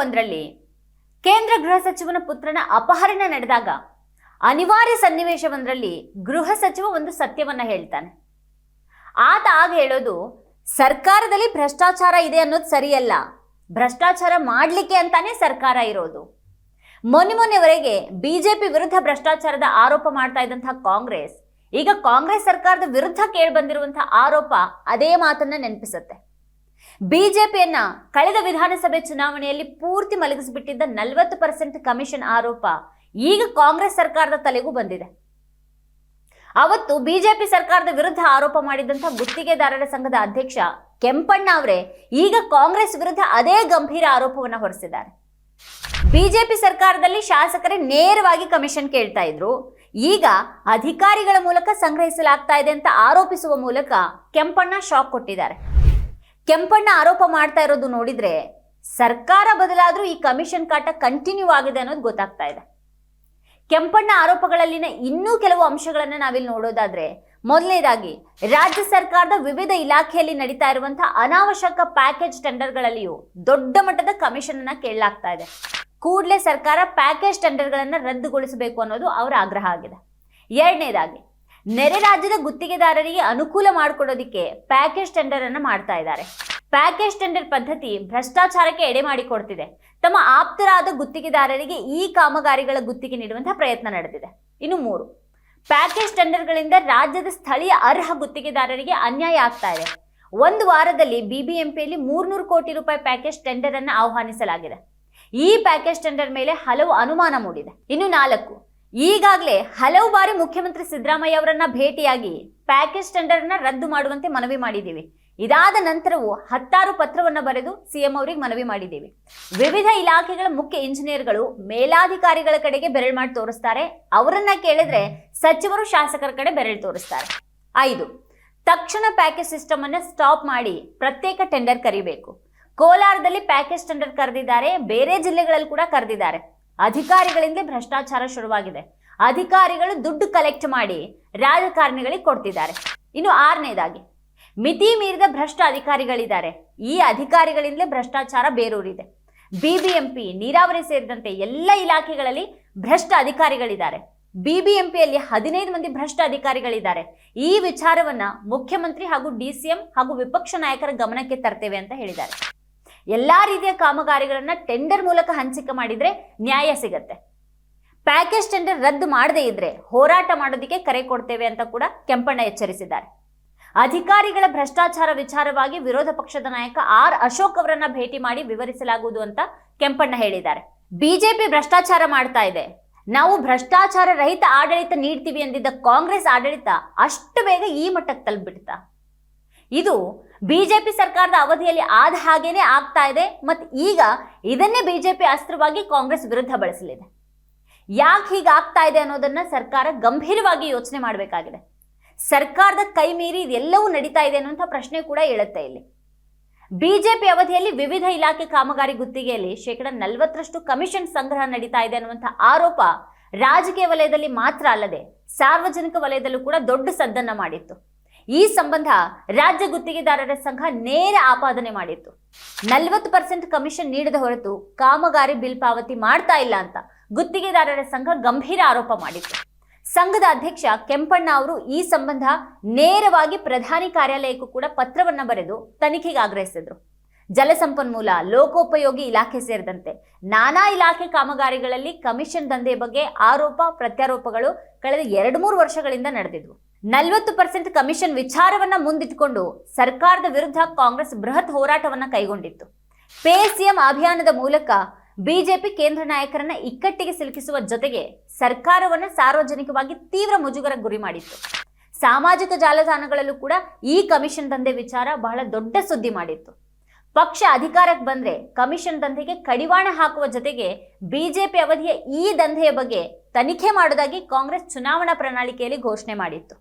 ಒಂದರಲ್ಲಿ ಕೇಂದ್ರ ಗೃಹ ಸಚಿವನ ಪುತ್ರನ ಅಪಹರಣ ನಡೆದಾಗ ಅನಿವಾರ್ಯ ಸನ್ನಿವೇಶವೊಂದರಲ್ಲಿ ಗೃಹ ಸಚಿವ ಒಂದು ಸತ್ಯವನ್ನ ಹೇಳ್ತಾನೆ. ಆತ ಆಗ ಹೇಳೋದು, ಸರ್ಕಾರದಲ್ಲಿ ಭ್ರಷ್ಟಾಚಾರ ಇದೆ ಅನ್ನೋದು ಸರಿಯಲ್ಲ, ಭ್ರಷ್ಟಾಚಾರ ಮಾಡಲಿಕ್ಕೆ ಅಂತಾನೆ ಸರ್ಕಾರ ಇರೋದು. ಮೊನ್ನೆ ಮೊನ್ನೆವರೆಗೆ ಬಿಜೆಪಿ ವಿರುದ್ಧ ಭ್ರಷ್ಟಾಚಾರದ ಆರೋಪ ಮಾಡ್ತಾ ಇದ್ದಂತಹ ಕಾಂಗ್ರೆಸ್, ಈಗ ಕಾಂಗ್ರೆಸ್ ಸರ್ಕಾರದ ವಿರುದ್ಧ ಕೇಳಿ ಬಂದಿರುವಂತಹ ಆರೋಪ ಅದೇ ಮಾತನ್ನ ನೆನಪಿಸುತ್ತೆ. ಬಿಜೆಪಿಯನ್ನ ಕಳೆದ ವಿಧಾನಸಭೆ ಚುನಾವಣೆಯಲ್ಲಿ ಪೂರ್ತಿ ಮಲಗಿಸಿಬಿಟ್ಟಿದ್ದ ನಲವತ್ತು ಪರ್ಸೆಂಟ್ ಕಮಿಷನ್ ಆರೋಪ ಈಗ ಕಾಂಗ್ರೆಸ್ ಸರ್ಕಾರದ ತಲೆಗೂ ಬಂದಿದೆ. ಅವತ್ತು ಬಿಜೆಪಿ ಸರ್ಕಾರದ ವಿರುದ್ಧ ಆರೋಪ ಮಾಡಿದಂತಹ ಗುತ್ತಿಗೆದಾರರ ಸಂಘದ ಅಧ್ಯಕ್ಷ ಕೆಂಪಣ್ಣ ಅವರೇ ಈಗ ಕಾಂಗ್ರೆಸ್ ವಿರುದ್ಧ ಅದೇ ಗಂಭೀರ ಆರೋಪವನ್ನ ಹೊರಿಸಿದ್ದಾರೆ. ಬಿಜೆಪಿ ಸರ್ಕಾರದಲ್ಲಿ ಶಾಸಕರೇ ನೇರವಾಗಿ ಕಮಿಷನ್ ಕೇಳ್ತಾ ಇದ್ರು. ಈಗ ಅಧಿಕಾರಿಗಳ ಮೂಲಕ ಸಂಗ್ರಹಿಸಲಾಗ್ತಾ ಇದೆ ಅಂತ ಆರೋಪಿಸುವ ಮೂಲಕ ಕೆಂಪಣ್ಣ ಶಾಕ್ ಕೊಟ್ಟಿದ್ದಾರೆ. ಕೆಂಪಣ್ಣ ಆರೋಪ ಮಾಡ್ತಾ ಇರೋದು ನೋಡಿದ್ರೆ ಸರ್ಕಾರ ಬದಲಾದ್ರೂ ಈ ಕಮಿಷನ್ ಕಾಟ ಕಂಟಿನ್ಯೂ ಆಗಿದೆ ಅನ್ನೋದು ಗೊತ್ತಾಗ್ತಾ ಇದೆ. ಕೆಂಪಣ್ಣ ಆರೋಪಗಳಲ್ಲಿನ ಇನ್ನೂ ಕೆಲವು ಅಂಶಗಳನ್ನು ನಾವಿಲ್ಲಿ ನೋಡೋದಾದ್ರೆ ಮೊದಲನೇದಾಗಿ, ರಾಜ್ಯ ಸರ್ಕಾರದ ವಿವಿಧ ಇಲಾಖೆಯಲ್ಲಿ ನಡೀತಾ ಇರುವಂತಹ ಅನಾವಶ್ಯಕ ಪ್ಯಾಕೇಜ್ ಟೆಂಡರ್ಗಳಲ್ಲಿಯೂ ದೊಡ್ಡ ಮಟ್ಟದ ಕಮಿಷನ್ ಅನ್ನ ಕೇಳಲಾಗ್ತಾ ಇದೆ. ಕೂಡಲೇ ಸರ್ಕಾರ ಪ್ಯಾಕೇಜ್ ಟೆಂಡರ್ಗಳನ್ನು ರದ್ದುಗೊಳಿಸಬೇಕು ಅನ್ನೋದು ಅವರ ಆಗ್ರಹ ಆಗಿದೆ. ಎರಡನೇದಾಗಿ ನೆರೆ ರಾಜ್ಯದ ಗುತ್ತಿಗೆದಾರರಿಗೆ ಅನುಕೂಲ ಮಾಡಿಕೊಡೋದಕ್ಕೆ ಪ್ಯಾಕೇಜ್ ಟೆಂಡರ್ ಅನ್ನು ಮಾಡ್ತಾ ಇದ್ದಾರೆ. ಪ್ಯಾಕೇಜ್ ಟೆಂಡರ್ ಪದ್ಧತಿ ಭ್ರಷ್ಟಾಚಾರಕ್ಕೆ ಎಡೆ ಮಾಡಿಕೊಡ್ತಿದೆ. ತಮ್ಮ ಆಪ್ತರಾದ ಗುತ್ತಿಗೆದಾರರಿಗೆ ಈ ಕಾಮಗಾರಿಗಳ ಗುತ್ತಿಗೆ ನೀಡುವಂತಹ ಪ್ರಯತ್ನ ನಡೆದಿದೆ. ಇನ್ನು ಮೂರು ಪ್ಯಾಕೇಜ್ ಟೆಂಡರ್ಗಳಿಂದ ರಾಜ್ಯದ ಸ್ಥಳೀಯ ಅರ್ಹ ಗುತ್ತಿಗೆದಾರರಿಗೆ ಅನ್ಯಾಯ ಆಗ್ತಾ ಇದೆ. ಒಂದು ವಾರದಲ್ಲಿ ಬಿಬಿಎಂಪಿಯಲ್ಲಿ ಮೂರ್ನೂರು ಕೋಟಿ ರೂಪಾಯಿ ಪ್ಯಾಕೇಜ್ ಟೆಂಡರ್ ಅನ್ನು ಆಹ್ವಾನಿಸಲಾಗಿದೆ. ಈ ಪ್ಯಾಕೇಜ್ ಟೆಂಡರ್ ಮೇಲೆ ಹಲವು ಅನುಮಾನ ಮೂಡಿದೆ. ಇನ್ನು ನಾಲ್ಕು ಈಗಾಗಲೇ ಹಲವು ಬಾರಿ ಮುಖ್ಯಮಂತ್ರಿ ಸಿದ್ದರಾಮಯ್ಯ ಅವರನ್ನ ಭೇಟಿಯಾಗಿ ಪ್ಯಾಕೇಜ್ ಟೆಂಡರ್ ಅನ್ನ ರದ್ದು ಮಾಡುವಂತೆ ಮನವಿ ಮಾಡಿದ್ದೀವಿ. ಇದಾದ ನಂತರವೂ ಹತ್ತಾರು ಪತ್ರವನ್ನ ಬರೆದು ಸಿಎಂ ಅವರಿಗೆ ಮನವಿ ಮಾಡಿದ್ದೀವಿ. ವಿವಿಧ ಇಲಾಖೆಗಳ ಮುಖ್ಯ ಇಂಜಿನಿಯರ್ಗಳು, ಮೇಲಾಧಿಕಾರಿಗಳ ಕಡೆಗೆ ಬೆರಳು ಮಾಡಿ ತೋರಿಸ್ತಾರೆ. ಅವರನ್ನ ಕೇಳಿದ್ರೆ ಸಚಿವರು ಶಾಸಕರ ಕಡೆ ಬೆರಳು ತೋರಿಸ್ತಾರೆ. ಐದು, ತಕ್ಷಣ ಪ್ಯಾಕೇಜ್ ಸಿಸ್ಟಮ್ ಅನ್ನ ಸ್ಟಾಪ್ ಮಾಡಿ ಪ್ರತ್ಯೇಕ ಟೆಂಡರ್ ಕರಿಬೇಕು. ಕೋಲಾರದಲ್ಲಿ ಪ್ಯಾಕೇಜ್ ಟೆಂಡರ್ ಕರೆದಿದ್ದಾರೆ, ಬೇರೆ ಜಿಲ್ಲೆಗಳಲ್ಲಿ ಕೂಡ ಕರೆದಿದ್ದಾರೆ. ಅಧಿಕಾರಿಗಳಿಂದಲೇ ಭ್ರಷ್ಟಾಚಾರ ಶುರುವಾಗಿದೆ. ಅಧಿಕಾರಿಗಳು ದುಡ್ಡು ಕಲೆಕ್ಟ್ ಮಾಡಿ ರಾಜಕಾರಣಿಗಳಿಗೆ ಕೊಡ್ತಿದ್ದಾರೆ. ಇನ್ನು ಆರನೇದಾಗಿ ಮಿತಿ ಮೀರಿದ ಭ್ರಷ್ಟ ಅಧಿಕಾರಿಗಳಿದ್ದಾರೆ. ಈ ಅಧಿಕಾರಿಗಳಿಂದಲೇ ಭ್ರಷ್ಟಾಚಾರ ಬೇರೂರಿದೆ. ಬಿಬಿಎಂಪಿ ನೀರಾವರಿ ಸೇರಿದಂತೆ ಎಲ್ಲ ಇಲಾಖೆಗಳಲ್ಲಿ ಭ್ರಷ್ಟ ಅಧಿಕಾರಿಗಳಿದ್ದಾರೆ. ಬಿಬಿಎಂಪಿಯಲ್ಲಿ ಹದಿನೈದು ಮಂದಿ ಭ್ರಷ್ಟ ಅಧಿಕಾರಿಗಳಿದ್ದಾರೆ. ಈ ವಿಚಾರವನ್ನ ಮುಖ್ಯಮಂತ್ರಿ ಹಾಗೂ ಡಿಸಿಎಂ ಹಾಗೂ ವಿಪಕ್ಷ ನಾಯಕರ ಗಮನಕ್ಕೆ ತರ್ತೇವೆ ಅಂತ ಹೇಳಿದ್ದಾರೆ. ಎಲ್ಲಾ ರೀತಿಯ ಕಾಮಗಾರಿಗಳನ್ನ ಟೆಂಡರ್ ಮೂಲಕ ಹಂಚಿಕೆ ಮಾಡಿದ್ರೆ ನ್ಯಾಯ ಸಿಗತ್ತೆ. ಪ್ಯಾಕೇಜ್ ಟೆಂಡರ್ ರದ್ದು ಮಾಡದೇ ಇದ್ರೆ ಹೋರಾಟ ಮಾಡೋದಕ್ಕೆ ಕರೆ ಕೊಡ್ತೇವೆ ಅಂತ ಕೂಡ ಕೆಂಪಣ್ಣ ಎಚ್ಚರಿಸಿದ್ದಾರೆ. ಅಧಿಕಾರಿಗಳ ಭ್ರಷ್ಟಾಚಾರ ವಿಚಾರವಾಗಿ ವಿರೋಧ ಪಕ್ಷದ ನಾಯಕ ಆರ್ ಅಶೋಕ್ ಅವರನ್ನ ಭೇಟಿ ಮಾಡಿ ವಿವರಿಸಲಾಗುವುದು ಅಂತ ಕೆಂಪಣ್ಣ ಹೇಳಿದ್ದಾರೆ. ಬಿಜೆಪಿ ಭ್ರಷ್ಟಾಚಾರ ಮಾಡ್ತಾ ಇದೆ. ನಾವು ಭ್ರಷ್ಟಾಚಾರ ರಹಿತ ಆಡಳಿತ ನೀಡ್ತೀವಿ ಎಂದಿದ್ದ ಕಾಂಗ್ರೆಸ್ ಆಡಳಿತ ಅಷ್ಟು ಬೇಗ ಈ ಮಟ್ಟಕ್ಕೆ ತಲುಪಿಬಿಡ್ತಾ ಇದು ಬಿಜೆಪಿ ಸರ್ಕಾರದ ಅವಧಿಯಲ್ಲಿ ಆದ ಹಾಗೇನೆ ಆಗ್ತಾ ಇದೆ ಮತ್ತು ಈಗ ಇದನ್ನೇ ಬಿಜೆಪಿ ಅಸ್ತ್ರವಾಗಿ ಕಾಂಗ್ರೆಸ್ ವಿರುದ್ಧ ಬಳಸಲಿದೆ. ಯಾಕೆ ಹೀಗೆ ಆಗ್ತಾ ಇದೆ ಅನ್ನೋದನ್ನ ಸರ್ಕಾರ ಗಂಭೀರವಾಗಿ ಯೋಚನೆ ಮಾಡಬೇಕಾಗಿದೆ. ಸರ್ಕಾರದ ಕೈ ಮೀರಿ ಇದೆಲ್ಲವೂ ನಡೀತಾ ಇದೆ ಅನ್ನುವಂಥ ಪ್ರಶ್ನೆ ಕೂಡ ಹೇಳುತ್ತೆ ಇಲ್ಲಿ. ಬಿಜೆಪಿ ಅವಧಿಯಲ್ಲಿ ವಿವಿಧ ಇಲಾಖೆ ಕಾಮಗಾರಿ ಗುತ್ತಿಗೆಯಲ್ಲಿ ಶೇಕಡ ನಲವತ್ತರಷ್ಟು ಕಮಿಷನ್ ಸಂಗ್ರಹ ನಡೀತಾ ಇದೆ ಅನ್ನುವಂಥ ಆರೋಪ ರಾಜಕೀಯ ವಲಯದಲ್ಲಿ ಮಾತ್ರ ಅಲ್ಲದೆ ಸಾರ್ವಜನಿಕ ವಲಯದಲ್ಲೂ ಕೂಡ ದೊಡ್ಡ ಸದ್ದನ್ನ ಮಾಡಿತ್ತು. ಈ ಸಂಬಂಧ ರಾಜ್ಯ ಗುತ್ತಿಗೆದಾರರ ಸಂಘ ನೇರ ಆಪಾದನೆ ಮಾಡಿತ್ತು. ನಲವತ್ತು ಪರ್ಸೆಂಟ್ ಕಮಿಷನ್ ನೀಡದ ಹೊರತು ಕಾಮಗಾರಿ ಬಿಲ್ ಪಾವತಿ ಮಾಡ್ತಾ ಇಲ್ಲ ಅಂತ ಗುತ್ತಿಗೆದಾರರ ಸಂಘ ಗಂಭೀರ ಆರೋಪ ಮಾಡಿತ್ತು. ಸಂಘದ ಅಧ್ಯಕ್ಷ ಕೆಂಪಣ್ಣ ಅವರು ಈ ಸಂಬಂಧ ನೇರವಾಗಿ ಪ್ರಧಾನಿ ಕಾರ್ಯಾಲಯಕ್ಕೂ ಕೂಡ ಪತ್ರವನ್ನ ಬರೆದು ತನಿಖೆಗೆ ಆಗ್ರಹಿಸಿದ್ರು. ಜಲಸಂಪನ್ಮೂಲ ಲೋಕೋಪಯೋಗಿ ಇಲಾಖೆ ಸೇರಿದಂತೆ ನಾನಾ ಇಲಾಖೆ ಕಾಮಗಾರಿಗಳಲ್ಲಿ ಕಮಿಷನ್ ದಂಧೆ ಬಗ್ಗೆ ಆರೋಪ, ಪ್ರತ್ಯಾರೋಪಗಳು ಕಳೆದ ಎರಡು ಮೂರು ವರ್ಷಗಳಿಂದ ನಡೆದಿದ್ವು. ನಲವತ್ತು ಪರ್ಸೆಂಟ್ ಕಮಿಷನ್ ವಿಚಾರವನ್ನ ಮುಂದಿಟ್ಟುಕೊಂಡು ಸರ್ಕಾರದ ವಿರುದ್ಧ ಕಾಂಗ್ರೆಸ್ ಬೃಹತ್ ಹೋರಾಟವನ್ನ ಕೈಗೊಂಡಿತ್ತು. ಪೇ ಸಿಎಂ ಅಭಿಯಾನದ ಮೂಲಕ ಬಿಜೆಪಿ ಕೇಂದ್ರ ನಾಯಕರನ್ನ ಇಕ್ಕಟ್ಟಿಗೆ ಸಿಲುಕಿಸುವ ಜೊತೆಗೆ ಸರ್ಕಾರವನ್ನ ಸಾರ್ವಜನಿಕವಾಗಿ ತೀವ್ರ ಮುಜುಗರ ಗುರಿ ಮಾಡಿತ್ತು. ಸಾಮಾಜಿಕ ಜಾಲತಾಣಗಳಲ್ಲೂ ಕೂಡ ಈ ಕಮಿಷನ್ ದಂಧೆ ವಿಚಾರ ಬಹಳ ದೊಡ್ಡ ಸುದ್ದಿ ಮಾಡಿತ್ತು. ಪಕ್ಷ ಅಧಿಕಾರಕ್ಕೆ ಬಂದ್ರೆ ಕಮಿಷನ್ ದಂಧೆಗೆ ಕಡಿವಾಣ ಹಾಕುವ ಜೊತೆಗೆ ಬಿಜೆಪಿ ಅವಧಿಯ ಈ ದಂಧೆಯ ಬಗ್ಗೆ ತನಿಖೆ ಮಾಡುವುದಾಗಿ ಕಾಂಗ್ರೆಸ್ ಚುನಾವಣಾ ಪ್ರಣಾಳಿಕೆಯಲ್ಲಿ ಘೋಷಣೆ ಮಾಡಿತ್ತು.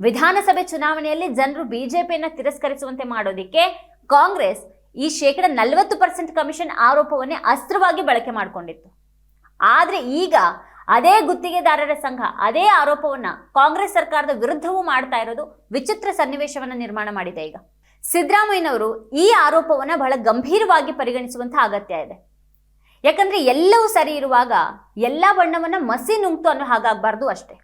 ವಿಧಾನಸಭೆ ಚುನಾವಣೆಯಲ್ಲಿ ಜನರು ಬಿಜೆಪಿಯನ್ನ ತಿರಸ್ಕರಿಸುವಂತೆ ಮಾಡೋದಿಕ್ಕೆ ಕಾಂಗ್ರೆಸ್ ಈ ಶೇಕಡ ನಲವತ್ತು ಪರ್ಸೆಂಟ್ ಕಮಿಷನ್ ಆರೋಪವನ್ನೇ ಅಸ್ತ್ರವಾಗಿ ಬಳಕೆ ಮಾಡಿಕೊಂಡಿತ್ತು. ಆದ್ರೆ ಈಗ ಅದೇ ಗುತ್ತಿಗೆದಾರರ ಸಂಘ, ಅದೇ ಆರೋಪವನ್ನ ಕಾಂಗ್ರೆಸ್ ಸರ್ಕಾರದ ವಿರುದ್ಧವೂ ಮಾಡ್ತಾ ಇರೋದು ವಿಚಿತ್ರ ಸನ್ನಿವೇಶವನ್ನ ನಿರ್ಮಾಣ ಮಾಡಿದೆ ಈಗ. ಸಿದ್ದರಾಮಯ್ಯನವರು ಈ ಆರೋಪವನ್ನ ಬಹಳ ಗಂಭೀರವಾಗಿ ಪರಿಗಣಿಸುವಂತಹ ಅಗತ್ಯ ಇದೆ. ಯಾಕಂದ್ರೆ ಎಲ್ಲವೂ ಸರಿ ಇರುವಾಗ ಎಲ್ಲ ಬಣ್ಣವನ್ನ ಮಸಿ ನುಂಗ್ತು ಅನ್ನೋ ಹಾಗಾಗಬಾರ್ದು ಅಷ್ಟೇ.